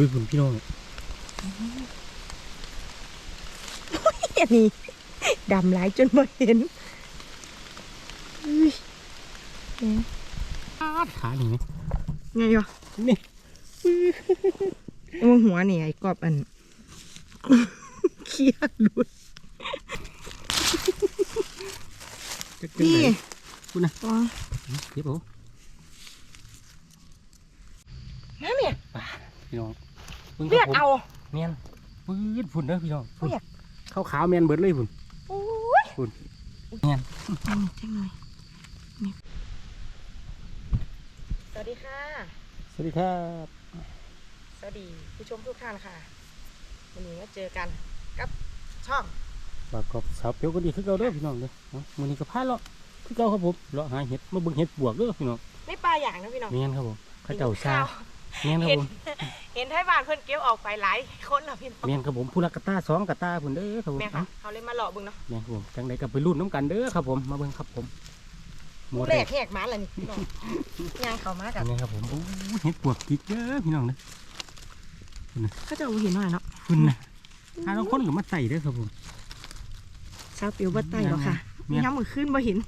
วิบุญพี่น้องอันนี้ดำหลายจนบ่เห็นอุ้ยแหมอาดขาหนีไหมไงวะนี่เอาหัวนี่ไอ้กอบอันเขี้ยหลุดจะเกินนี่ไหนคุณนะอ๋อเดี๋ยวผมมาเมีย พี่น้องบิ่งเลือดครับผมเอาเมียนปื๊ดฝุ่นเด้อพี่น้องฝุ่นเลือด ขาวขาวๆเมียนเบิดเลยฝุ่น โอ้ยฝุ่นเมียนอันนี้จังหน่อยนี่สวัสดีค่ะ สวัสดีครับสวัสดีผู้ชมทุกท่านค่ะวันนี้มาเจอกันกับช่องปากกอบสาวเปียวก็ดีคือเก่าเด้อพี่น้องเด้อเนาะมื้อนี้ก็พาเลาะคือเก่าครับผมเลาะหาเห็ดมาเบิ่งเห็ดบวกเด้อพี่น้องไม่ปลาอย่างนะพี่น้องเมียนครับผมเข้าเจ้าซาข้วเมียนครับเห็นผม เห็นไทยบ้านเพิ่นเก็บออกไปหลายคนแล้วพี่น้องเมียนครับผมผู้รักกระตาสองกระตาพุ่นเด้อครับผมแม่เอ้าค่ะเขาเลยมาหลอกเบึงเนาะแม่นครับผมจังไดก็ไปรุ่นน้ำกันเด้อครับผมมาเบิ่งครับผมหมผู้ดแรแรกกแหกหมาแล้วนี่พี่น้องย่างเขามากับนี่ครับผมโอ้ยเห็ดปวกกิดเด้อพี่น้องเด้อเขาจะเอาเห็นหน่อยเนาะคุณนะถ้าเราคนก็มาใส่เด้อครับผมเช้าเปียวบัดไตหรอกค่ะแม่มีนน้ำมือขึ้นบ่เห็น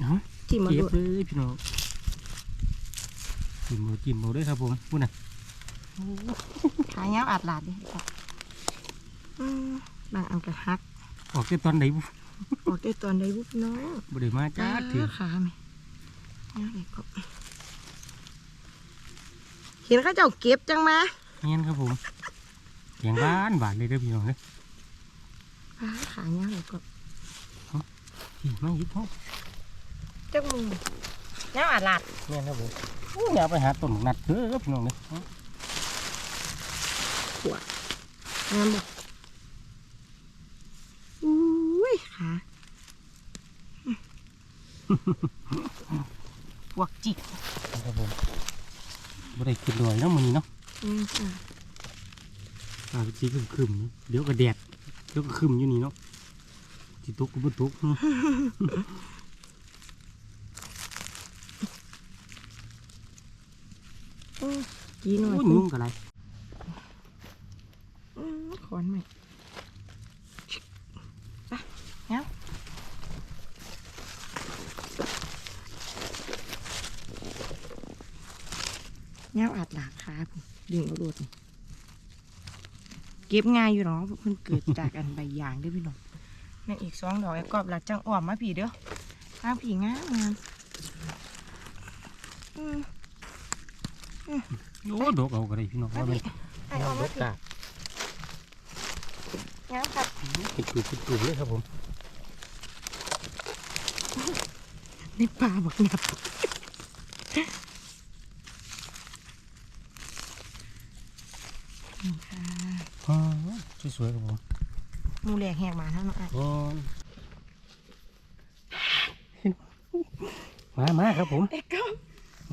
เนาะจิ้มมาเก็บดูเลยพี่น้อง จิ้มเอาจิ้มเอาเด้อครับผมพูดนะขายเงาวอาดหลาดดิค่ะอืมบางอันกระฮัก ออกแต่ตอนไหนบุออกได้ตอนใดบุพี่น้องบ่ได้มาจ้าถือขาไหมเนี่ยไหนก็เห็นเขาเจ้าเก็บจังมาเงี้ยครับผมเสียงบ้านบานเลยเด้อพี่น้องเด้อขาขาเงาวไหนก็พี่มาหยิบเขาจังมือเงาวอาดหลาดเงี้ยครับผม อู้อย่าไปหาต้นนัดเด้อพี่น้องเด้อเอางามบ่อุ้ยขาพวกจิกครับผมบ่ได้ขึ้นดอยเนาะมื้อนี้เนาะอืมจ้ะอ่าสีครึมๆเนาะเดี๋ยวก็แดดเดี๋ยวก็ครึมอยู่นี่เนาะสิตกก็บ่ตก เนาะอืมกีหน่อยโอ้ยยุ่งกับอะไรอืมขอนใหม่ไปเงี้ยเงี้ยอาดหลากขาผมดึงเอาโดดนี่เก็บง่ายอยู่เนาะเพิ่นเกิดจากอันใบยางเด้อพี่น้องนั่นอีกสองดอกไอ้กอบหลักจังอ่อมมาผีเด้อข้างผีงามงามอืม โอ้ดอกเอาก็ได้พี่น้องมาว่ามันผีไอ้อ่อมมาผีกางามครับเป็นกลุ่มเป็นกลุ่มเลยครับผมในป่าบักหนับนี่ค่ะอ๋อสวยๆครับผมหมูแหลกแหกมาทั้งนั้นอะอ๋อมามาครับผมเอ็กก็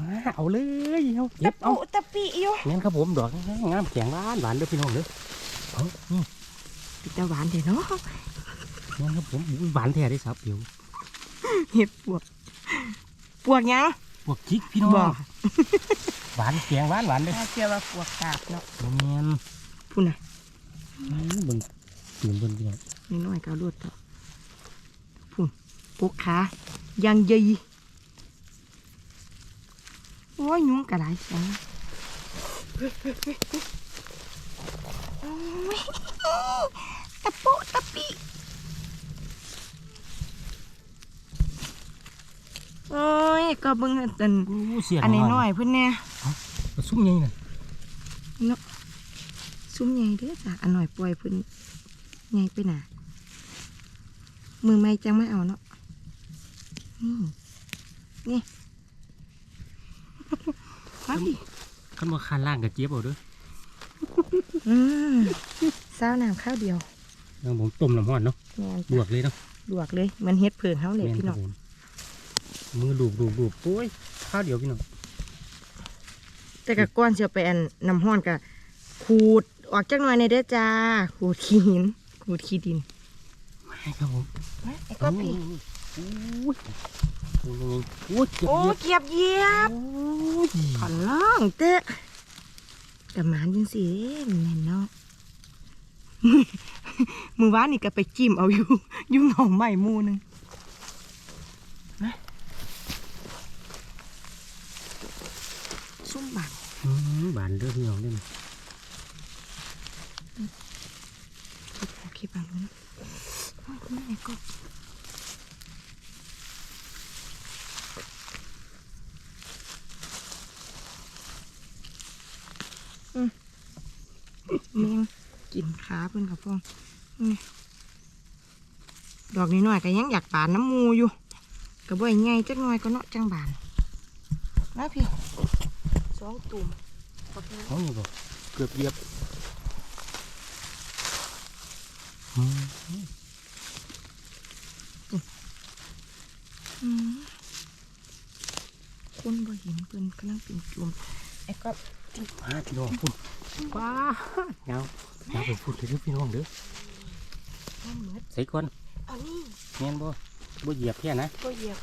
มาเอาเลยเอาตะเก็บเอาปุตะปีอยู่งั้นครับผมดอกงามแข็งหวานหวานเด้อพี่น้องเด้อเอานี่ปิดตาหวานเถอะเนาะงั้นครับผมอุ้ยหวานแท้ได้สับเดี๋ยวเห็ดปวกปวกยังพวกคิกพี่น้องบ่หวานแข็งหวานหวานเด้อถ้าเชื่อว่าปวกกาบเนาะเงี้ยพูดน่ะเบิ่งตื่นเบิ่งพี่น้องนี่น้อยก็เอาลวดเถอะพูนปกขายังใหญ่ โอ้ยยุงกระไรเสียงโอ้ยตะปุตะปีโอ้ยก็เบิ่งอันตันอู้เสียงอันนี้น้อยเพิ่นแน่ซุ้มใหญ่น่ะซุ้มใหญ่เด้อจ้ะอันหน่อยปล่อยเพิ่นใหญ่ไปหนามือไม่จังไม่เอาเนาะนี่นี่ มาดิคันว่าคานล่างกับเจี๊ยบเอาเด้ออืมเศร้าน้ำข้าวเดียวแล้วผมต้มน้ำร้อนเนาะแม่นลวกเลยเนาะลวกเลยเหมันเฮ็ดเผิงเขาเลยแม่นพี่คน้รัอบงผมมือลูบลูบลูบโอ้ยข้าวเดียวพี่น้องแต่กับก้อนเสียไปอันน้ำห้อนกับขูดออกจักหน่อยในอยเด้อจ้าขูดขี้หินขูดขี้ดินไม่ครับผมมาไอ้ก็พี่โอ้ยโอ้ยโอ้ยเจ็บโอ้เย็บเกียบเหยียบโอ้ ยขอล่องเตะแต่หมานจังสิเด้แม่นเนาะมือว่านนี่ก็ไปจิ้มเอาอยู่อยู่เหงาใหม่หมูหนึงนะส้มบังอืมบานเลือดพี่น้องเล่นโอเคบังแล้วนะโอ้ยคุณแม่ก็ อืมแมงกินขาเพิ่นกับพ่องนี่ดอกนี้หน่อยๆก็ยังอยากบานน้ำมูอยู่ก็บ่อยไงจักหน่อยก็เนาะจังบานนะพี่สองตุ่มขอบคุณเขานี่บอกเกือบเหยียบอืมอืมคนบ่เห็นเพิ่นกำลังเป็นจุ่ม ไอ้ก็มาพี่น้องพุ่นว้าเงาเงาไปพุ่นเด้อพี่น้องเด้อมันเหมือนใส่ก่อนเอานี่แม่นบ่บ่เหยียบแค่นะก็เหยียบ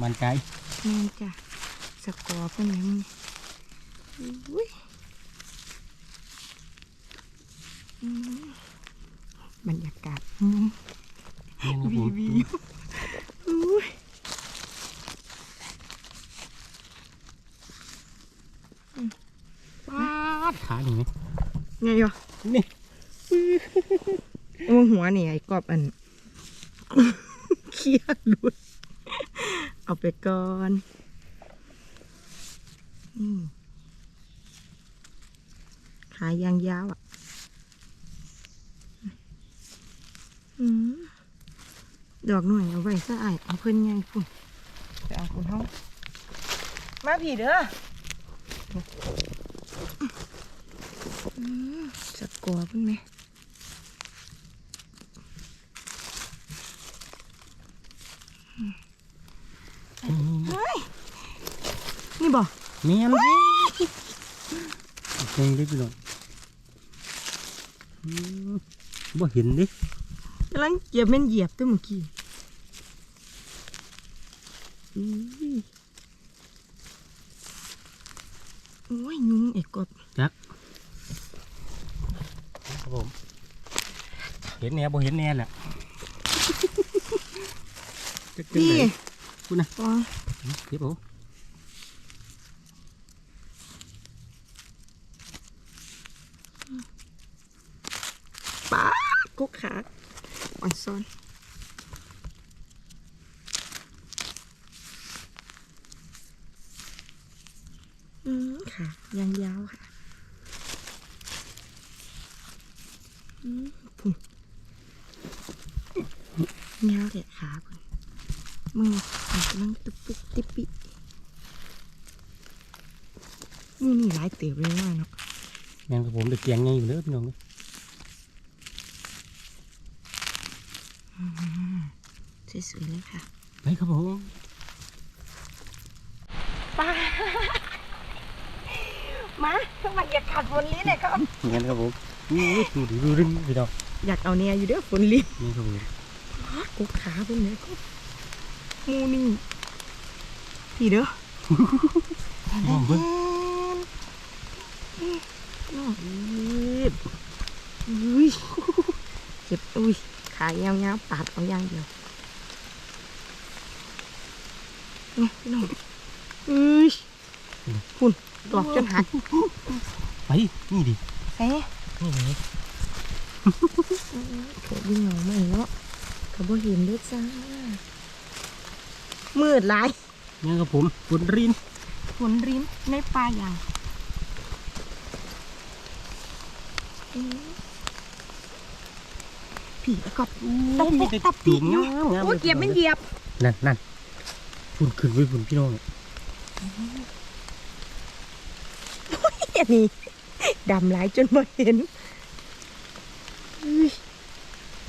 มันใจแม่นจ้ะสกอร์เพิ่นยังอุ้ยอืมบรรยากาศอืมแม่นครับวีผมวีอุ้ย ว้าดขาหนึ่งไหมไงวะนี่เอาหัวนี่ไอ้กอบอันเครียดหลุดเอาไปก่อนอืมขายางยาวอะอืมดอกหน่อยเอาไว้ซะไอายเอาเพิ่นไงพุ่นไปเอาคุณห้องมาผีเด้อ อืมสะกอเพิ่นไหมเฮ้ยนี่บอกแม่นเก่งเด้อพี่น้องอืมบ่เห็นเดิกำลังเหยียบแม่นเหยียบตัวเมื่อกี้อุ้ย โอ้ยยุงเอกกบจักครับผม เห็นแน่บ่เห็นแน่แหละจักจังพี่ไดคุณน่ะอ๋อเก็บเอา ป้ากุกขาอ่อนซ้อน อืมค่ะยางยาวค่ะ อืมพุ่งยาวแกะขาพุ่นมือมันกำลังตุบปุกติบปิมือนี่หลายเติบเลยว่าเนาะแม่นครับผมเด็กเกียงไงอยู่เด้อพี่น้องเด้อสวยๆเลยค่ะไปครับผมป้า มาทำไมอยากขาดฝนลิ้นเนี่ยครับแม่นครับผมนี่ดูดิดูดิพี่น้องอยากเอาเนี่ยอยู่เด้อฝนลิ้นนี่ครับผมกุกขาเป็นเนี่ยก็มูนี่พี่เด้อมองเบิ่งน้องอีบอุ้ยเจ็บอุ้ยขายาวๆปาดเอาอย่างเดียวนี่พี่น้องอุ้ยพุ่น ดอกจนหักไปนี่ดิเอ๊ะนี่เลยเกิดยิ่งเหงาไม่เนาะก็บ่เห็นเด้อจ้ามืดหลายแม่นครับผมฝนรินฝนริมในป่าอย่างอืมผีแล้วก็ตับมีปุ๊บแต่ตับจุ่ปีมกอยู่งามงามโอ้ยเกียบมันเหยียบ นั่นนั่นฝุ่นขึ้นไว้ฝุ่นพี่น้อง อันนี้ดำหลายจนบ่เห็นอุ้ย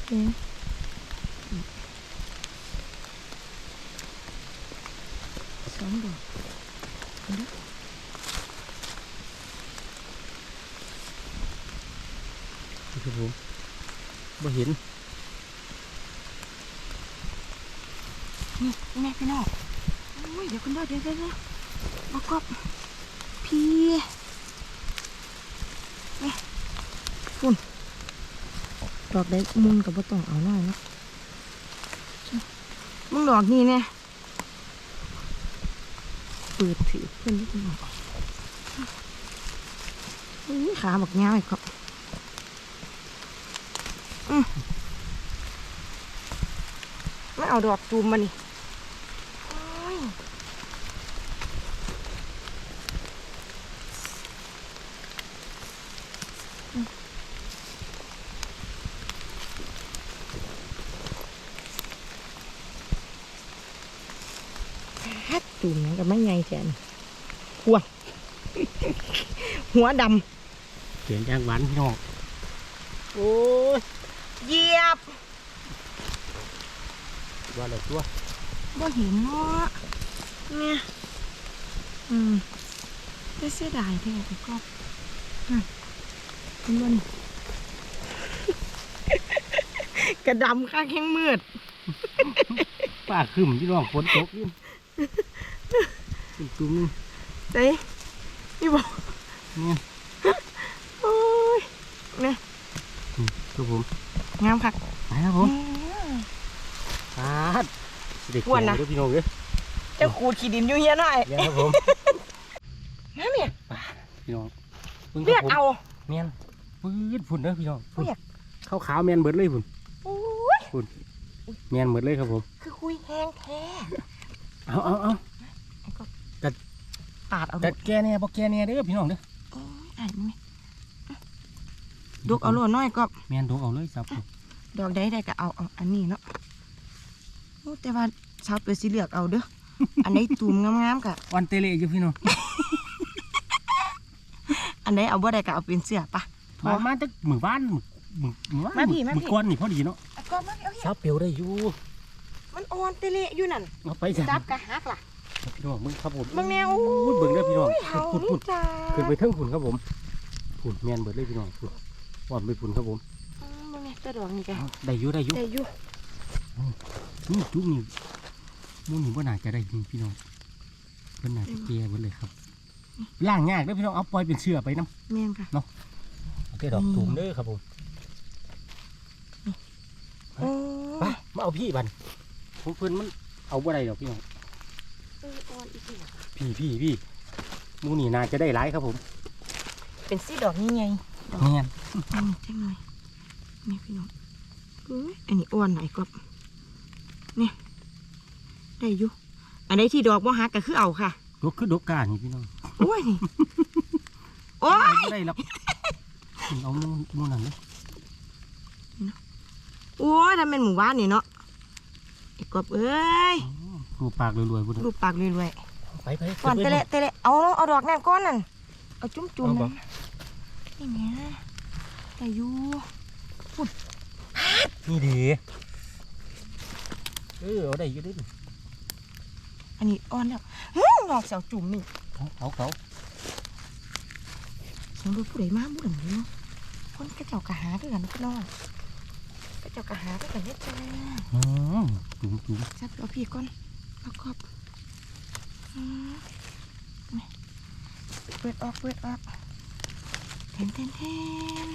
เห็นสองดอกเห็นเด้อนี่ครับผมบ่เห็นนี่แม่พี่น้องเดี๋ยวกันเด้อเดี๋ยวเดี๋ยวเดี๋ยวเอากบพี่นีุ่่นดอกได้มุนกับบ่ต้องเอาหน่อยนะมึงดอกนี่เนี่ยเปิดถือเพื่อนนิดหน่อยอุ้ยขาบักยาวอีกครับอืมไม่เอาดอกจูมมานี่โอ้ย ฮัดตุ่มกับไม่ไงแทนหัวหัวดเสียงยางหวานพี่น้องโอ้ยเหยียบว่าอะไรตัวบ่เห็นเนาะเนี่ยอืมแต่เสียดายแท้แต่ก็อืมเป็นบนกระดำข้างแข้งมืดป้าขึ้นพี่น้องฝนตกยิ่ง ตุ้มนึงเต้นี่บอกเนี่ยโอ้ยเนี่ยอืมครับผมงามคักไปครับผมปาดเด็กอ้วนนะเด้วยพี่น้องเด้อเจ้าขูดขี้ดินอยู่เฮียหน่อยเดี๋ยวครับผมน้าเมียพี่น้องบิ่งคเรียรักบผมเอาเมียนปื๊ดฝุ่นเด้อพี่น้องฝุ่นเรียกขาวขาวๆเมียนเบิดเลยฝุ่นโอ้ยเมียนเบิดเลยครับผม คือคุยแห้งแท้เอาเอาเอาปาดเอาแต่แกเนี่ยบอกแกเนี่ยเด้อพี่น้องเด้อโอ้ยอ่านไหมดุกเอาโลน้อยก็เมียนโดนเอาเลยสับดอกใดได้ก็เอาเอาอันนี้เนาะโอ้แต่ว่าชาวเปดสิเลือกเอาเด้ออันไหนตูมงามๆกะวันเตเลอยู่พี่น้องอันไหนเอาบ่ได้ก็เอาเป็นเสื้อปะมามาจากหมู่บ้านหมู่หมู่หมู่บ้านมาพี่มาพี่หมู่ก้อนนี่พอดีเนาะเอาก็มาเอาเหี้ยสับเปียวได้อยู่มันอ่อนเตะเละอยู่นั่นเอาไปจ้ะจับกะหักล่ะ พี่น้องมึงครับผมเบิ่งแนวโอ้ยเบิ่งเด้อพี่น้องเฮาฝุ่นฝุ่นจ้าขึ้นไปเทิงฝุ่นครับผมฝุ่นเมียนเบิดเลยพี่น้องฝุ่นว่อนไปฝุ่นครับผมอืมเบิ่งแนวแต่ดอกนี่กะเอาได้อยู่ได้อยู่ได้อยู่นี่จุ๊บนี่หมูนี่ว่าน่าจะได้ยิงพี่น้องเพิ่นน่าจะแก่เบิดเลยครับล่างยากเด้อพี่น้องเอาปล่อยเป็นเชือไปน้ำแม่นค่ะเอาแต่ดอกตูมเด้อครับผมโอ้ไปมาเอาพี่บันผมเพิ่นมันเอาบ่ได้ดอกพี่น้อง เอออ่อนอีกทีน่ะ พี่พี่พี่หมูนี่น่าจะได้หลายครับผม เป็นสีดอกนี่ไงเนียนอันนี้จังหน่อยนี่พี่น้องเอ้ยอันนี้อ่อนหน่อยก็นี่ได้อยู่อันใดที่ดอกบ่หักก็คือเอาค่ะดกคือดกกานี่พี่น้องโอ้ยนี่โอ้ยบ่ได้หรอกเอาหมูหมูนั่นเลยโอ้ยทำเป็นหมู่บ้านนี่เนาะไอ้กบเอ้ยรูปปากรวยๆพุ่นรูปปากรวย ไปไปๆก่อนเตะเละเตะเละเอาเอาดอกแนมก้อนนั่นเอาจุ่มจุ่มๆนั่นนี่แม่ได้อยู่นี่ดีเออเอาได้อยู่เดิอันนี้อ่อนแล้วอื้อดอกเสาจุ่มนี่เอาเขาเขาเสียงดูผู้ใดมาบุ่นนี่เนาะคนกระเจ้ากะหาด้วยกันพี่น้องกระเจ้ากะหาด้วยกันเนี่ยจ้าอืมจุ๋มจุ๋มจับเอาพี่ก่อนแล้วก็อืมนี่ เปิดออกเปิดออกเทนเทนเทน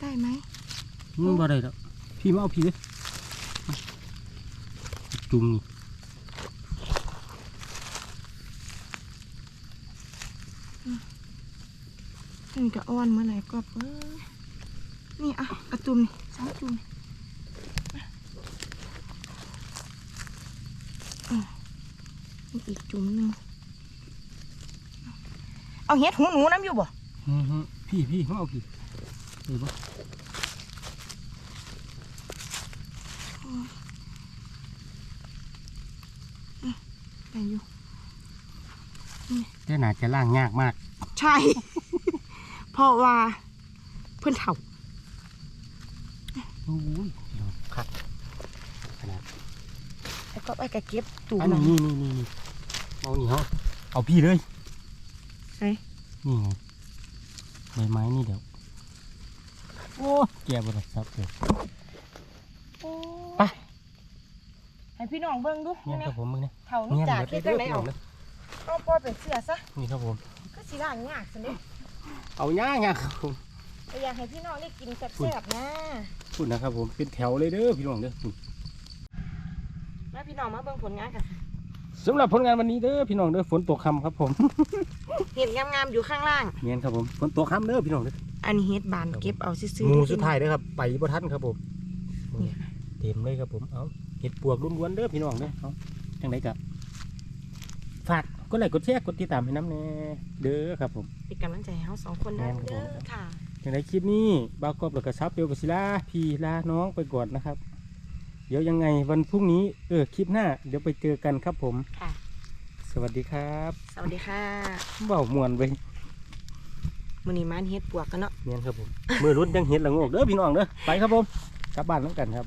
ได้ไหมมันบ่ได้แล้วพี่มาเอาพี่เลยจุ่มนี่นี่ก็อ่อนเมื่อไหร่ก็เอ้ยนี่อะเอาจุ่มนี่สองจุ่มนี่อะอืมนี่ อีกจุ่มหนึ่งเอาเห็ดหูหนูน้ำอยู่บ่อือฮึพี่พี่มาเอาพี่เห็นปะได้อยู่แต่น่าจะล่างยากมาก ใช่ เพราะว่าเพื่อนเถ่าโอ้ยคักขนาดแล้วก็ไปกระเก็บตูอันนั่นนี้นี่นี่นี่ เอานี่เหรอเอาพี่เลยใช่นี่ไงใบไม้นี่เดี๋ยวโอ้แกบริษัทเลยไปให้พี่น้องเบิ่งดูเนี่ยนี่ครับผมมึงเนี่ยเท่าลูกเนี่ยจากเบิดเฮ็ดเลจัยงเด้อไดพี่น้เอาองเด้อเอาปล่อยเป็นเสื้อซะนี่ครับผมก็สิล่างยากซั่นเด้เอาย่างย่างครับผมแต่อยากให้พี่น้องได้กินแซ่บๆนะพูดนะครับผมเป็นแถวเลยเด้อพี่น้องเด้อพูดมาพี่น้องมาเบิ่งผลงานกัน สำหรับผลงานวันนี้เด้อพี่น้องเด้อฝนตกค่ำครับผมเห็ดงามๆอยู่ข้างล่างเนียนครับผมฝนตกค่ำเด้อพี่น้องเด้ออันนี้เฮ็ดบานเก็บเอาซื่อหๆมูสุดท้ายเด้อครับไปบ่ทันครับผมนี่ค่ะเต็มเลยครับผมเอาเห็ดปวกล้วนๆเด้อพี่น้องเด้อเอาจังไดกับฝากกดไลค์กดแชร์กดติดตามให้น้ำแน่เด้อครับผมเป็นกำลังใจให้เฮาสองคนนะแม่นครับเด้อผมค่ะอย่างไรคลิปนี้บาวกอบแล้วก็ซับเปียวกับศิลาพี่ลาน้องไปก่อนนะครับ เดี๋ยวยังไงวันพรุ่งนี้เออคลิปหน้า เดี๋ยวไปเจอกันครับผม ค่ะ สวัสดีครับสวัสดีค่ะเบามวนไปมื้อนี้มานเฮ็ดปวกกันเนาะ เนียนครับผมมือรุ่นยังเห็นละโงกเด้อพี่น้องเด้อไปครับผมกลับบ้านน้องกันครับ